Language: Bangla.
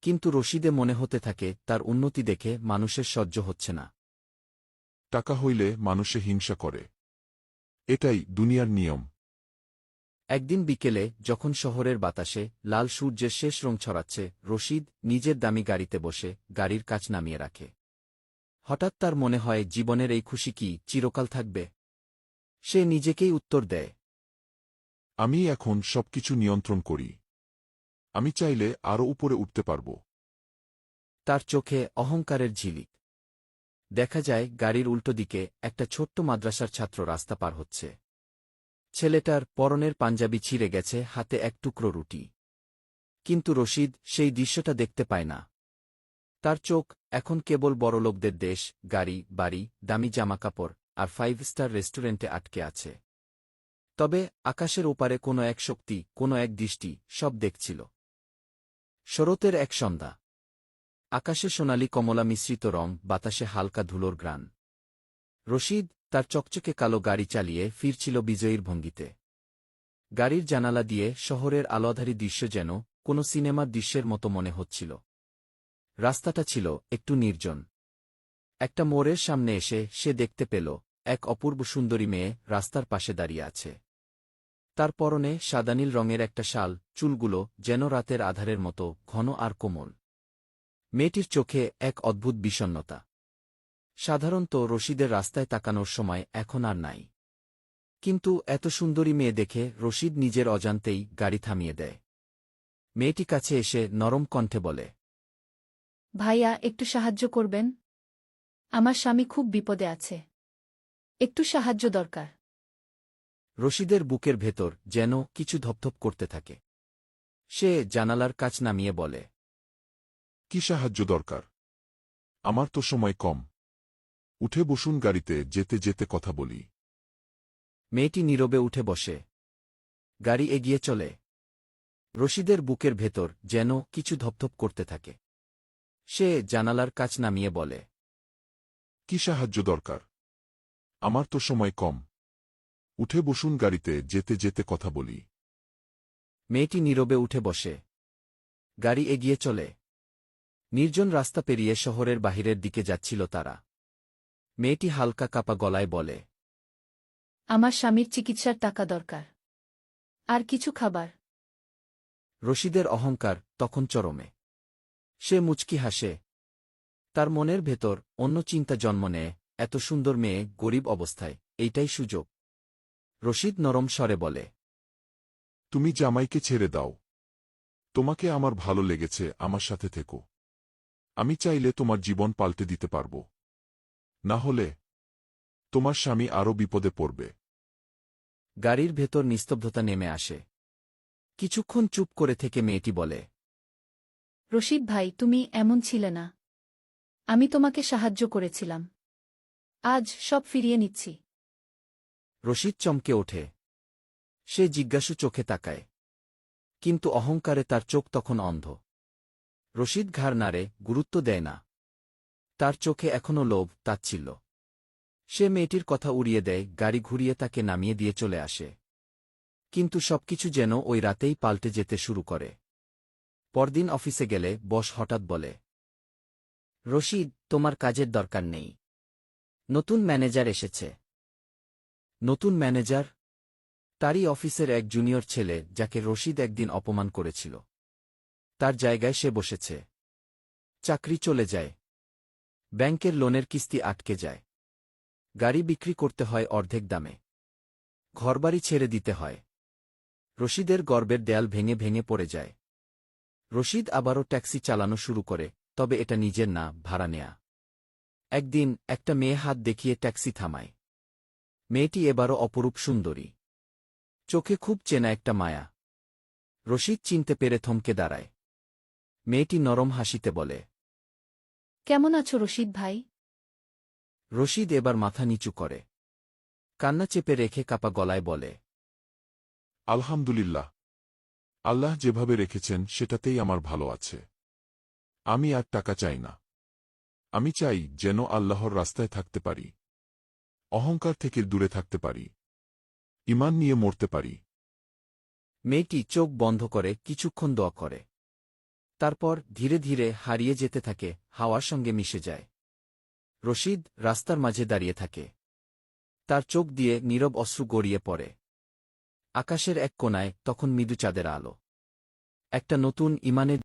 কিন্তু রশিদে মনে হতে থাকে তার উন্নতি দেখে মানুষের সহ্য হচ্ছে না। টাকা হইলে মানুষে হিংসা করে। এটাই দুনিয়ার নিয়ম। একদিন বিকেলে যখন শহরের বাতাসে লাল সূর্যের শেষ রং ছড়াচ্ছে রশিদ নিজের দামি গাড়িতে বসে গাড়ির কাজ নামিয়ে রাখে। হঠাৎ তার মনে হয় জীবনের এই খুশি কি চিরকাল থাকবে? সে নিজেকেই উত্তর দেয়। আমি এখন সবকিছু নিয়ন্ত্রণ করি। আমি চাইলে আরও উপরে উঠতে পারব। তার চোখে অহংকারের ঝিলিক। দেখা যায় গাড়ির উল্টো দিকে একটা ছোট্ট মাদ্রাসার ছাত্র রাস্তা পার হচ্ছে। ছেলেটার পরনের পাঞ্জাবি ছিঁড়ে গেছে হাতে এক টুকরো রুটি। কিন্তু রশিদ সেই দৃশ্যটা দেখতে পায় না। তার চোখ এখন কেবল বড়লোকদের দেশ, গাড়ি, বাড়ি, দামি জামাকাপড় আর ফাইভ স্টার রেস্টুরেন্টে আটকে আছে। তবে আকাশের ওপারে কোনো এক শক্তি, কোনো এক দৃষ্টি সব দেখছিল। শরতের এক সন্ধ্যা। আকাশে সোনালি কমলা মিশ্রিত রং, বাতাসে হালকা ধুলোর গ্রান রশিদ তার চকচকে কালো গাড়ি চালিয়ে ফিরছিল বিজয়ীর ভঙ্গিতে। গাড়ির জানালা দিয়ে শহরের আলোধারী দৃশ্য যেন কোনো সিনেমার দৃশ্যের মতো মনে হচ্ছিল। রাস্তাটা ছিল একটু নির্জন। একটা মোড়ের সামনে এসে সে দেখতে পেল, এক অপূর্ব সুন্দরী মেয়ে রাস্তার পাশে দাঁড়িয়ে আছে। তার পরনে সাদানীল রঙের একটা শাল, চুলগুলো যেন রাতের আধারের মতো ঘন আর কোমল। মেয়েটির চোখে এক অদ্ভুত বিষণ্নতা সাধারণত রশিদের রাস্তায় তাকানোর সময় এখন আর নাই। কিন্তু এত সুন্দরী মেয়ে দেখে রশিদ নিজের অজান্তেই গাড়ি থামিয়ে দেয়। মেয়েটি কাছে এসে নরম কণ্ঠে বলে, ভাইয়া, একটু সাহায্য করবেন? আমার স্বামী খুব বিপদে আছে। একটু সাহায্য দরকার। রশিদের বুকের ভেতর যেন কিছু ধপধপ করতে থাকে। সে জানালার কাছ নামিয়ে বলে কি সাহায্য দরকার? আমার তো সময় কম। উঠে বসুন গাড়িতে যেতে যেতে কথা বলি। মেয়েটি নীরবে উঠে বসে। গাড়ি এগিয়ে চলে। রশিদের বুকের ভেতর যেন কিছু ধপধপ করতে থাকে। সে জানালার কাছ নামিয়ে বলে কি সাহায্য দরকার? আমার তো সময় কম। উঠে বসুন গাড়িতে যেতে যেতে কথা বলি। মেয়েটি নীরবে উঠে বসে। গাড়ি এগিয়ে চলে। নির্জন রাস্তা পেরিয়ে শহরের বাহিরের দিকে যাচ্ছিল তারা। মেয়েটি হালকা কাপা গলায় বলে আমার স্বামীর চিকিৎসার টাকা দরকার। আর কিছু খাবার? রশিদের অহংকার তখন চরমে। সে মুচকি হাসে। তার মনের ভেতর অন্য চিন্তা জন্ম নেয় এত সুন্দর মেয়ে গরিব অবস্থায় এইটাই সুযোগ। রশিদ নরম স্বরে বলে তুমি জামাইকে ছেড়ে দাও। তোমাকে আমার ভালো লেগেছে আমার সাথে থেকো। আমি চাইলে তোমার জীবন পাল্টে দিতে পারব। না হলে তোমার স্বামী আরও বিপদে পড়বে। গাড়ির ভেতর নিস্তব্ধতা নেমে আসে। কিছুক্ষণ চুপ করে থেকে মেয়েটি বলে রশিদ ভাই তুমি এমন ছিলে না। আমি তোমাকে সাহায্য করেছিলাম। আজ সব ফিরিয়ে নিচ্ছি। রশিদ চমকে ওঠে। সে জিজ্ঞাসু চোখে তাকায়। কিন্তু অহংকারে তার চোখ তখন অন্ধ। রশিদ ঘাড় নাড়ে, গুরুত্ব দেয় না। তার চোখে এখনও লোভ, তাচ্ছিল্য। সে মেয়েটির কথা উড়িয়ে দেয়, গাড়ি ঘুরিয়ে তাকে নামিয়ে দিয়ে চলে আসে। কিন্তু সবকিছু যেন ওই রাতেই পাল্টে যেতে শুরু করে। পরদিন অফিসে গেলে বস হঠাৎ বলে, রশিদ, তোমার কাজের দরকার নেই। নতুন ম্যানেজার এসেছে। নতুন ম্যানেজার? তারই অফিসের এক জুনিয়র ছেলে যাকে রশিদ একদিন অপমান করেছিল। তার জায়গায় সে বসেছে। চাকরি চলে যায়। ব্যাংকের লোনের কিস্তি আটকে যায়। গাড়ি বিক্রি করতে হয় অর্ধেক দামে। ঘরবাড়ি ছেড়ে দিতে হয়। রশিদের গর্বের দেয়াল ভেঙে ভেঙে পড়ে যায়। রশিদ আবারও ট্যাক্সি চালানো শুরু করে, তবে এটা নিজের না, ভাড়া নেয়া। একদিন একটা মেয়ে হাত দেখিয়ে ট্যাক্সি থামায়। মেয়েটি এবারও অপরূপ সুন্দরী। চোখে খুব চেনা একটা মায়া। রশিদ চিনতে পেরে থমকে দাঁড়ায়। মেয়েটি নরম হাসিতে বলে কেমন আছো রশিদ ভাই? রশিদ এবার মাথা নিচু করে। কান্না চেপে রেখে কাপা গলায় বলে আলহামদুলিল্লাহ। আল্লাহ যেভাবে রেখেছেন সেটাতেই আমার ভালো আছে। আমি আর টাকা চাই না। আমি চাই যেন আল্লাহর রাস্তায় থাকতে পারি। অহংকার থেকে দূরে থাকতে পারি। ইমান নিয়ে মরতে পারি। মেয়েটি চোখ বন্ধ করে কিছুক্ষণ দোয়া করে। তারপর ধীরে ধীরে হারিয়ে যেতে থাকে, হাওয়ার সঙ্গে মিশে যায়। রশিদ রাস্তার মাঝে দাঁড়িয়ে থাকে। তার চোখ দিয়ে নীরব অশ্রু গড়িয়ে পড়ে। আকাশের এক কোনায় তখন মৃদু চাঁদের আলো। একটা নতুন ইমানের